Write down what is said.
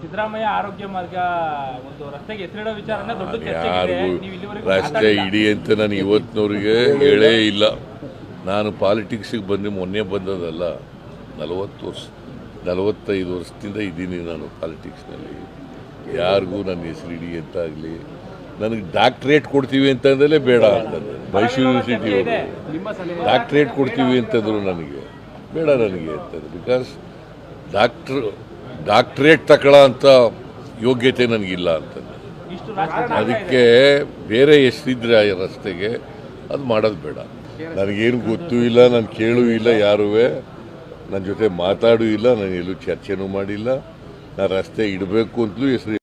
ಸಿದ್ದರಾಮಯ್ಯ ಆರೋಗ್ಯ ಮಾರ್ಗ ಒಂದು ರಸ್ತೆಗೆ ಹೆಸರಿಡೋ ವಿಚಾರನ ದೊಡ್ಡ ಯಾರಿಗೂ ಮಾತಾಡಿಲ್ಲ. ಇಡಿ ಅಂತ ನಾನು ಇವತ್ತಿನವ್ರಿಗೆ ಹೇಳೇ ಇಲ್ಲ. ನಾನು ಪಾಲಿಟಿಕ್ಸಿಗೆ ಬಂದು ಮೊನ್ನೆ ಬಂದದಲ್ಲ ನಲವತ್ತು ವರ್ಷ ನಲವತ್ತೈದು ವರ್ಷದಿಂದ ಇದ್ದೀನಿ ನಾನು ಪಾಲಿಟಿಕ್ಸ್ನಲ್ಲಿ. ಯಾರಿಗೂ ನನ್ನ ಹೆಸರು ಇಡಿ ಅಂತ ಆಗಲಿ ನನಗೆ ಡಾಕ್ಟ್ರೇಟ್ ಕೊಡ್ತೀವಿ ಅಂತಂದಲೇ ಬೇಡ ಅಂತಂದ್ರೆ. ಮೈಸೂರು ಯೂನಿವರ್ಸಿಟಿ. ಅವರು ಡಾಕ್ಟ್ರೇಟ್ ಕೊಡ್ತೀವಿ ಅಂತಂದರು ನನಗೆ. ಬೇಡ ನನಗೆ ಅಂತಂದ್ರೆ. ಬಿಕಾಸ್ ಡಾಕ್ಟ್ರ್ ಡಾಕ್ಟ್ರೇಟ್ ತಗೊಳ್ಳೋ ಅಂತ ಯೋಗ್ಯತೆ ನನಗಿಲ್ಲ ಇದೆ. ಅದಕ್ಕೆ ಬೇರೆ ಎಷ್ಟಿದ್ರೆ ಆ ರಸ್ತೆಗೆ, ಅದು ಮಾಡೋದು ಬೇಡ. ನನಗೇನು ಗೊತ್ತೂ ಇಲ್ಲ, ನಾನು ಕೇಳೂ ಇಲ್ಲ ಯಾರೂ ನನ್ನ ಜೊತೆ ಮಾತಾಡೂ ಇಲ್ಲ, ನಾನು ಎಲ್ಲೂ ಚರ್ಚೆನೂ ಮಾಡಿಲ್ಲ. ನಾನು ರಸ್ತೆ ಇಡಬೇಕು ಅಂತಲೂ ಹೆಸರು